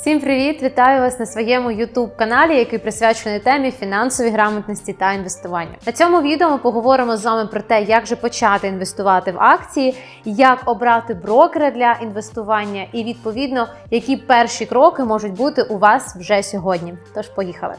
Всім привіт! Вітаю вас на своєму youtube каналі, який присвячений темі фінансовій грамотності та інвестування. На цьому відео ми поговоримо з вами про те, як же почати інвестувати в акції, як обрати брокера для інвестування, і відповідно, які перші кроки можуть бути у вас вже сьогодні. Тож поїхали.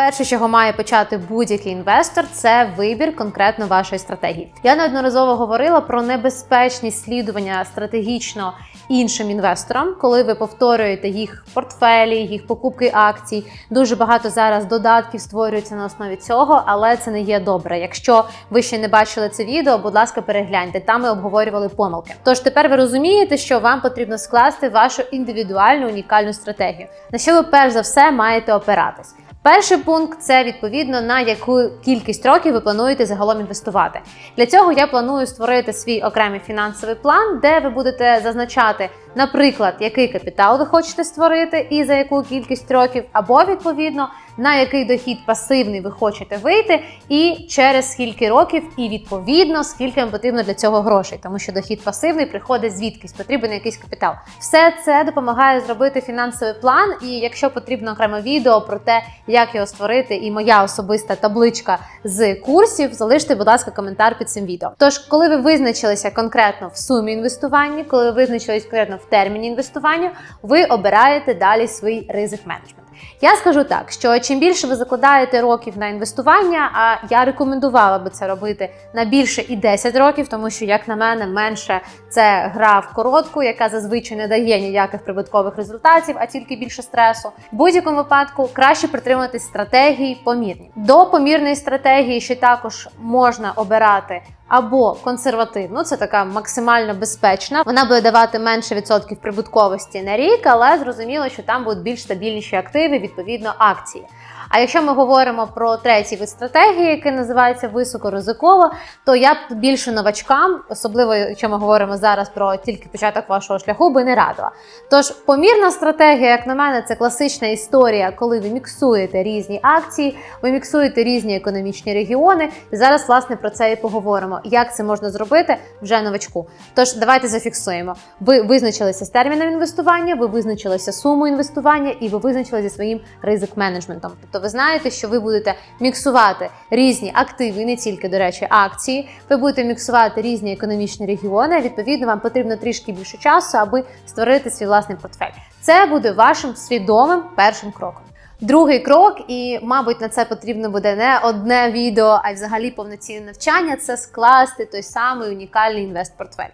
Перше, чого має почати будь-який інвестор, це вибір конкретно вашої стратегії. Я неодноразово говорила про небезпечність слідування стратегічно іншим інвесторам, коли ви повторюєте їх портфелі, їх покупки акцій. Дуже багато зараз додатків створюється на основі цього, але це не є добре. Якщо ви ще не бачили це відео, будь ласка, перегляньте. Там ми обговорювали помилки. Тож тепер ви розумієте, що вам потрібно скласти вашу індивідуальну унікальну стратегію. На що ви перш за все маєте опиратись? Перший пункт це відповідно на яку кількість років ви плануєте загалом інвестувати. Для цього я планую створити свій окремий фінансовий план, де ви будете зазначати, наприклад, який капітал ви хочете створити і за яку кількість років, або відповідно на який дохід пасивний ви хочете вийти, і через скільки років, і відповідно скільки вам потрібно для цього грошей, тому що дохід пасивний приходить звідкись, потрібен якийсь капітал. Все це допомагає зробити фінансовий план. І якщо потрібно окреме відео про те, як його створити, і моя особиста табличка з курсів, залиште, будь ласка, коментар під цим відео. Тож, коли ви визначилися конкретно в сумі інвестування, коли ви визначились конкретно в терміні інвестування, ви обираєте далі свій ризик менеджмент. Я скажу так, що чим більше ви закладаєте років на інвестування, а я рекомендувала би це робити на більше і 10 років, тому що, як на мене, менше це гра в коротку, яка зазвичай не дає ніяких прибуткових результатів, а тільки більше стресу. В будь-якому випадку краще притримуватись стратегії помірні. До помірної стратегії ще також можна обирати. Або консервативну, це така максимально безпечна. Вона буде давати менше відсотків прибутковості на рік, але зрозуміло, що там будуть більш стабільніші активи, відповідно акції. А якщо ми говоримо про третій вид стратегії, який називається високоризиково, то я б більше новачкам, особливо якщо ми говоримо зараз про тільки початок вашого шляху, би не радила. Тож помірна стратегія, як на мене, це класична історія, коли ви міксуєте різні акції, ви міксуєте різні економічні регіони. І зараз, власне, про це і поговоримо. Як це можна зробити вже новачку? Тож давайте зафіксуємо. Ви визначилися з терміном інвестування, ви визначилися сумою інвестування, і ви визначилися зі своїм ризик менеджментом. Тобто ви знаєте, що ви будете міксувати різні активи, не тільки, до речі, акції. Ви будете міксувати різні економічні регіони. Відповідно, вам потрібно трішки більше часу, аби створити свій власний портфель. Це буде вашим свідомим першим кроком. Другий крок, і, мабуть, на це потрібно буде не одне відео, а й взагалі повноцінне навчання це скласти той самий унікальний інвестпортфель.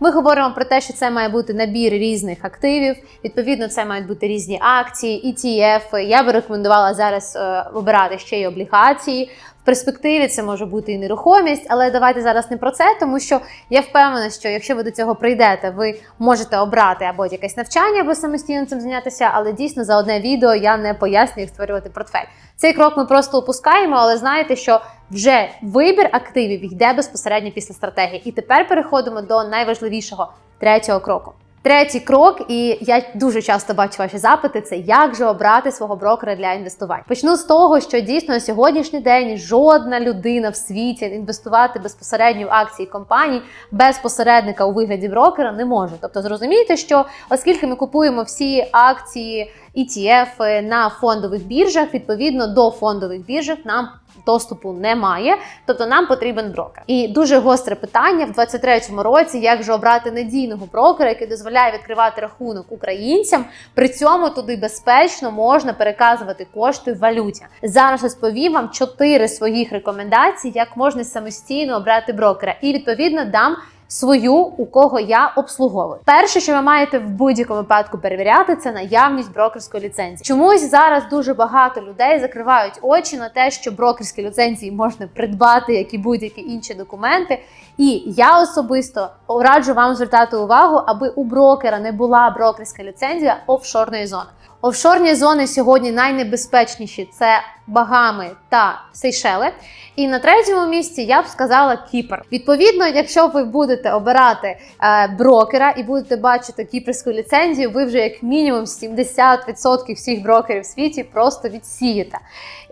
Ми говоримо про те, що це має бути набір різних активів. Відповідно, це мають бути різні акції, ETF. Я би рекомендувала зараз е, обирати ще й облігації. В перспективі це може бути і нерухомість, але давайте зараз не про це, тому що я впевнена, що якщо ви до цього прийдете, ви можете обрати або якесь навчання, або самостійно цим зайнятися, але дійсно за одне відео я не пояснюю, як створювати портфель. Цей крок ми просто опускаємо, але знаєте, що вже вибір активів йде безпосередньо після стратегії. І тепер переходимо до найважливішого третього кроку. Третій крок, і я дуже часто бачу ваші запити: це як же обрати свого брокера для інвестувань. Почну з того, що дійсно на сьогоднішній день жодна людина в світі інвестувати безпосередньо в акції компаній без посередника у вигляді брокера не може. Тобто, зрозумійте, що оскільки ми купуємо всі акції ETF на фондових біржах, відповідно до фондових біржах нам доступу немає, тобто нам потрібен брокер. І дуже гостре питання в 2023 році, як же обрати надійного брокера, який дозволяє відкривати рахунок українцям. При цьому туди безпечно можна переказувати кошти в валюті. Зараз розповім вам чотири своїх рекомендації, як можна самостійно обрати брокера, і відповідно дам свою, у кого я обслуговую. Перше, що ви маєте в будь-якому випадку перевіряти, це наявність брокерської ліцензії. Чомусь зараз дуже багато людей закривають очі на те, що брокерські ліцензії можна придбати, як і будь-які інші документи. І я особисто раджу вам звертати увагу, аби у брокера не була брокерська ліцензія офшорної зони. Офшорні зони сьогодні найнебезпечніші це Багами та Сейшели. І на третьому місці я б сказала Кіпр. Відповідно, якщо ви будете обирати е, брокера і будете бачити кіпрську ліцензію, ви вже як мінімум 70% всіх брокерів в світі просто відсієте.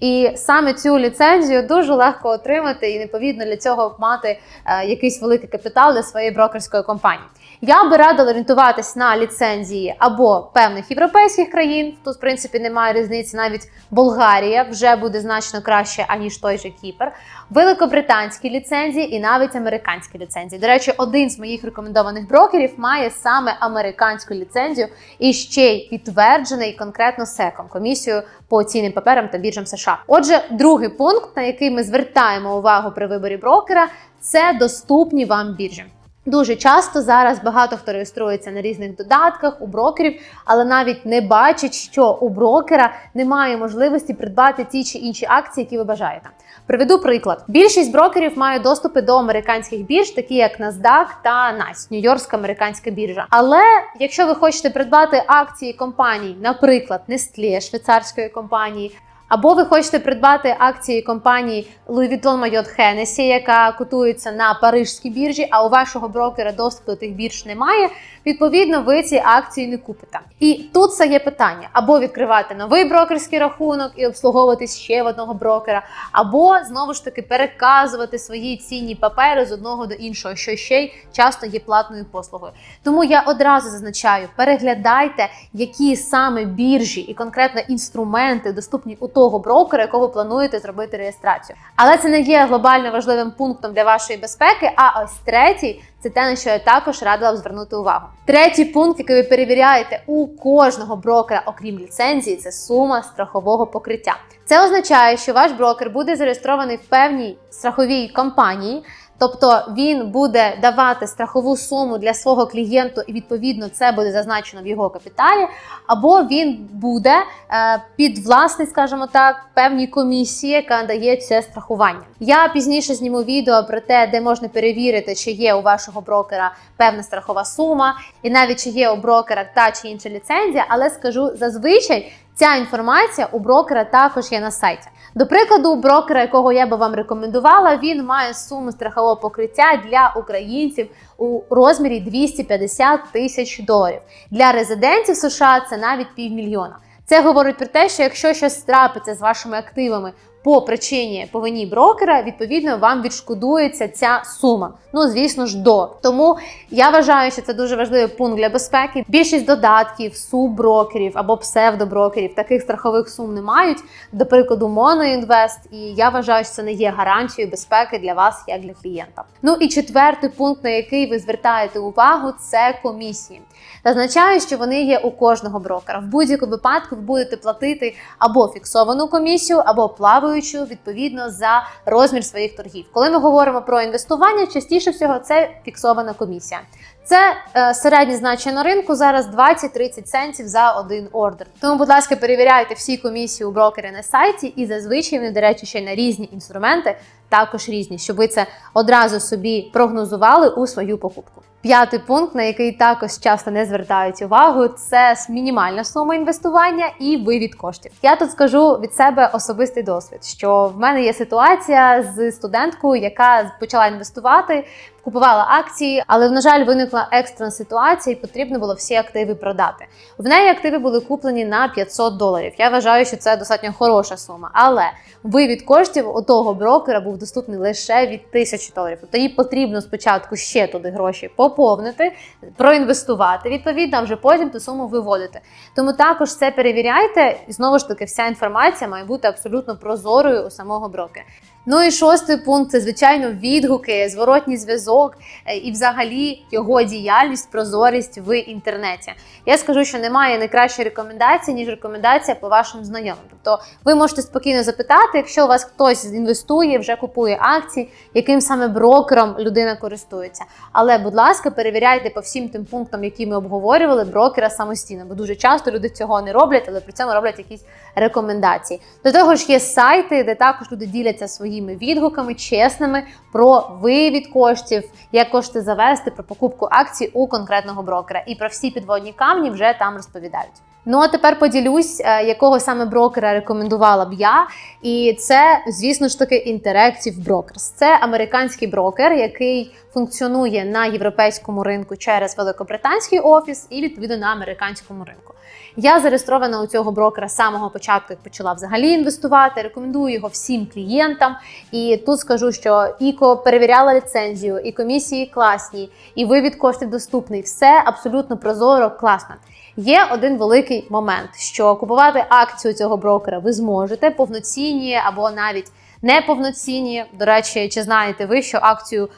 І саме цю ліцензію дуже легко отримати, і неповідно для цього мати е, якийсь великий капітал для своєї брокерської компанії. Я би радила орієнтуватись на ліцензії або певних європейських країн. Тут, в принципі, немає різниці. Навіть Болгарія вже буде значно краще, аніж той же Кіпр. Великобританські ліцензії і навіть американські ліцензії. До речі, один з моїх рекомендованих брокерів має саме американську ліцензію і ще й підтверджений конкретно секом комісією по цінним паперам та біржам США. Отже, другий пункт, на який ми звертаємо увагу при виборі брокера, це доступні вам біржі. Дуже часто зараз багато хто реєструється на різних додатках у брокерів, але навіть не бачить, що у брокера немає можливості придбати ті чи інші акції, які ви бажаєте. Приведу приклад: більшість брокерів мають доступи до американських бірж, такі як NASDAQ та NASDAQ, Нью-Йоркська американська біржа. Але якщо ви хочете придбати акції компаній, наприклад, Nestlé, швейцарської компанії, або ви хочете придбати акції компанії Louis Vuitton Maillot Hennessy, яка котується на парижській біржі, а у вашого брокера доступу до тих бірж немає. Відповідно, ви ці акції не купите. І тут це є питання: або відкривати новий брокерський рахунок і обслуговуватись ще в одного брокера, або знову ж таки переказувати свої цінні папери з одного до іншого, що ще й часто є платною послугою. Тому я одразу зазначаю: переглядайте, які саме біржі і конкретно інструменти доступні у того брокера, якого ви плануєте зробити реєстрацію. Але це не є глобально важливим пунктом для вашої безпеки. А ось третій це те, на що я також радила б звернути увагу. Третій пункт, який ви перевіряєте у кожного брокера, окрім ліцензії, це сума страхового покриття. Це означає, що ваш брокер буде зареєстрований в певній страховій компанії. Тобто він буде давати страхову суму для свого клієнту, і відповідно це буде зазначено в його капіталі, або він буде е, підвласний, скажімо так, певній комісії, яка дає це страхування. Я пізніше зніму відео про те, де можна перевірити, чи є у вашого брокера певна страхова сума, і навіть чи є у брокера та чи інша ліцензія, але скажу зазвичай. Ця інформація у брокера також є на сайті. До прикладу, брокера, якого я би вам рекомендувала, він має суму страхового покриття для українців у розмірі 250 тисяч доларів. Для резидентів США це навіть півмільйона. Це говорить про те, що якщо щось трапиться з вашими активами по причині по вині брокера, відповідно вам відшкодується ця сума. Ну, звісно ж, до. Тому я вважаю, що це дуже важливий пункт для безпеки. Більшість додатків, субброкерів або псевдоброкерів таких страхових сум не мають. До прикладу, Моноінвест, і я вважаю, що це не є гарантією безпеки для вас, як для клієнта. Ну і четвертий пункт, на який ви звертаєте увагу, це комісії. Зазначаю, що вони є у кожного брокера. В будь-якому випадку ви будете платити або фіксовану комісію, або плаваючу відповідно за розмір своїх торгів. Коли ми говоримо про інвестування, частіше всього це фіксована комісія. Це е, середнє значення на ринку зараз 20-30 центів за один ордер. Тому, будь ласка, перевіряйте всі комісії у брокері на сайті, і зазвичай вони, до речі, ще й на різні інструменти, також різні, щоб ви це одразу собі прогнозували у свою покупку. П'ятий пункт, на який також часто не звертають увагу, це мінімальна сума інвестування і вивід коштів. Я тут скажу від себе особистий досвід, що в мене є ситуація з студенткою, яка почала інвестувати, купувала акції, але на жаль, виникла екстрена ситуація, і потрібно було всі активи продати. В неї активи були куплені на 500 доларів. Я вважаю, що це достатньо хороша сума, але вивід коштів у того брокера був доступний лише від 1000 доларів. Тобто їй потрібно спочатку ще туди гроші поповнити, проінвестувати. Відповідно, а вже потім ту суму виводити. Тому також це перевіряйте, і знову ж таки, вся інформація має бути абсолютно прозорою у самого брокера. Ну і шостий пункт це звичайно відгуки, зворотній зв'язок е, і, взагалі, його діяльність, прозорість в інтернеті. Я скажу, що немає найкращої рекомендації, ніж рекомендація по вашим знайомим. Тобто, ви можете спокійно запитати, якщо у вас хтось інвестує, вже купує акції, яким саме брокером людина користується. Але, будь ласка, перевіряйте по всім тим пунктам, які ми обговорювали, брокера самостійно, бо дуже часто люди цього не роблять, але при цьому роблять якісь рекомендації. До того ж, є сайти, де також люди діляться своїми відгуками, чесними про вивід коштів, як кошти завести, про покупку акцій у конкретного брокера. І про всі підводні камні вже там розповідають. Ну а тепер поділюсь, е, якого саме брокера рекомендувала б я. І це, звісно ж таки, Interactive Brokers. Це американський брокер, який функціонує на європейському ринку через великобританський офіс і відповідно на американському ринку. Я зареєстрована у цього брокера з самого початку, як почала взагалі інвестувати. Рекомендую його всім клієнтам. І тут скажу, що іко перевіряла ліцензію, і комісії класні, і вивід коштів доступний. Все абсолютно прозоро, класно. Є один великий момент, що купувати акцію цього брокера ви зможете повноцінні або навіть неповноцінні. До речі, чи знаєте ви, що акцію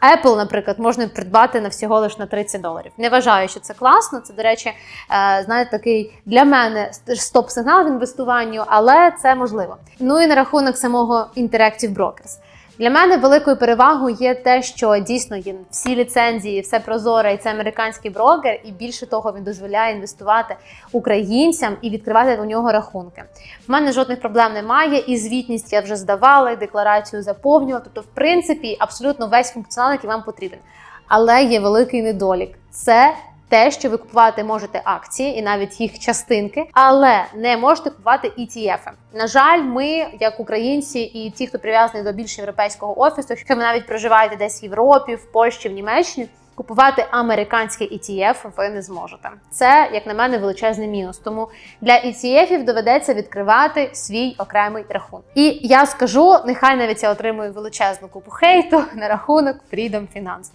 Apple, наприклад, можна придбати на всього лише на 30 доларів. Не вважаю, що це класно. Це, до речі, е, знаєте, такий для мене стоп-сигнал в інвестуванню, але це можливо. Ну і на рахунок самого Interactive Brokers. Для мене великою перевагою є те, що дійсно є всі ліцензії, все прозоре, і це американський брокер, і більше того, він дозволяє інвестувати українцям і відкривати у нього рахунки. В мене жодних проблем немає, і звітність я вже здавала, і декларацію заповнювала. Тобто, в принципі, абсолютно весь функціонал, який вам потрібен. Але є великий недолік. Це те, що ви купувати можете акції і навіть їх частинки, але не можете купувати ETF. На жаль, ми, як українці, і ті, хто прив'язаний до більш європейського офісу, якщо ви навіть проживаєте десь в Європі, в Польщі, в Німеччині. Купувати американський ETF ви не зможете. Це, як на мене, величезний мінус. Тому для ETF доведеться відкривати свій окремий рахунок. І я скажу, нехай навіть я отримую величезну купу хейту на рахунок Freedom Finance.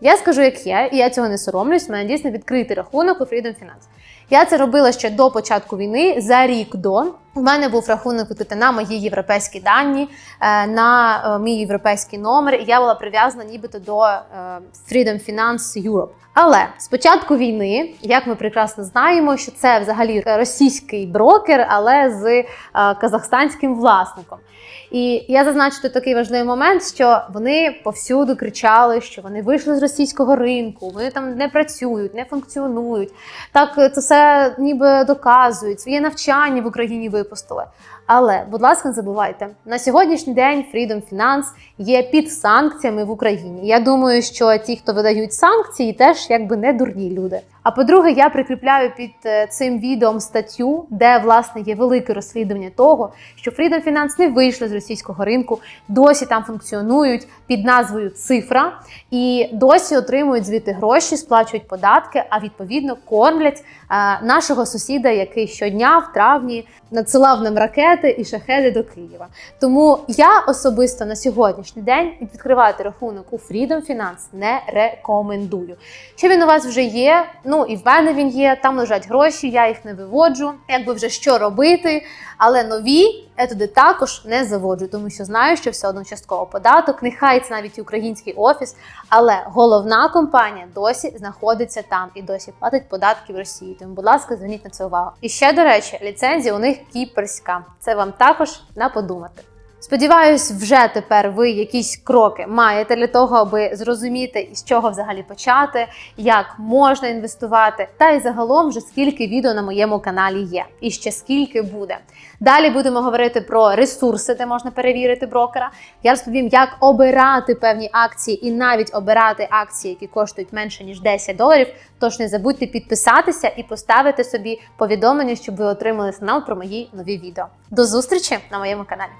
Я скажу, як є, і я цього не соромлюсь. У мене дійсно відкритий рахунок у Freedom Finance. Я це робила ще до початку війни, за рік до. У мене був рахунок відкритий на мої європейські дані, е, на е, мій європейський номер, і я була прив'язана нібито до е, Freedom Finance Europe. Але з початку війни, як ми прекрасно знаємо, що це взагалі російський брокер, але з казахстанським власником. І я зазначу тут такий важливий момент, що вони повсюду кричали, що вони вийшли з російського ринку, вони там не працюють, не функціонують. Так це все ніби доказують. Своє навчання в Україні випустили. Але, будь ласка, не забувайте, на сьогоднішній день Freedom Finance є під санкціями в Україні. Я думаю, що ті, хто видають санкції, теж якби не дурні люди. А по-друге, я прикріпляю під е, цим відео статтю, де власне є велике розслідування того, що Freedom Finance не вийшли з російського ринку, досі там функціонують під назвою Цифра і досі отримують звідти гроші, сплачують податки, а відповідно кормлять а, нашого сусіда, який щодня в травні надсилав нам ракети і шахеди до Києва. Тому я особисто на сьогоднішній день відкривати рахунок у Freedom Finance не рекомендую. Що він у вас вже є? Ну і в мене він є. Там лежать гроші, я їх не виводжу. Якби вже що робити, але нові я туди також не заводжу, тому що знаю, що все одно частково податок. Нехай це навіть і український офіс, але головна компанія досі знаходиться там і досі платить податки в Росії. Тому, будь ласка, зверніть на це увагу. І ще до речі, ліцензія у них кіперська. Це вам також на подумати. Сподіваюсь, вже тепер ви якісь кроки маєте для того, аби зрозуміти, з чого взагалі почати, як можна інвестувати, та й загалом вже скільки відео на моєму каналі є, і ще скільки буде. Далі будемо говорити про ресурси, де можна перевірити брокера. Я розповім, як обирати певні акції і навіть обирати акції, які коштують менше ніж 10 доларів. Тож не забудьте підписатися і поставити собі повідомлення, щоб ви отримали сигнал про мої нові відео. До зустрічі на моєму каналі.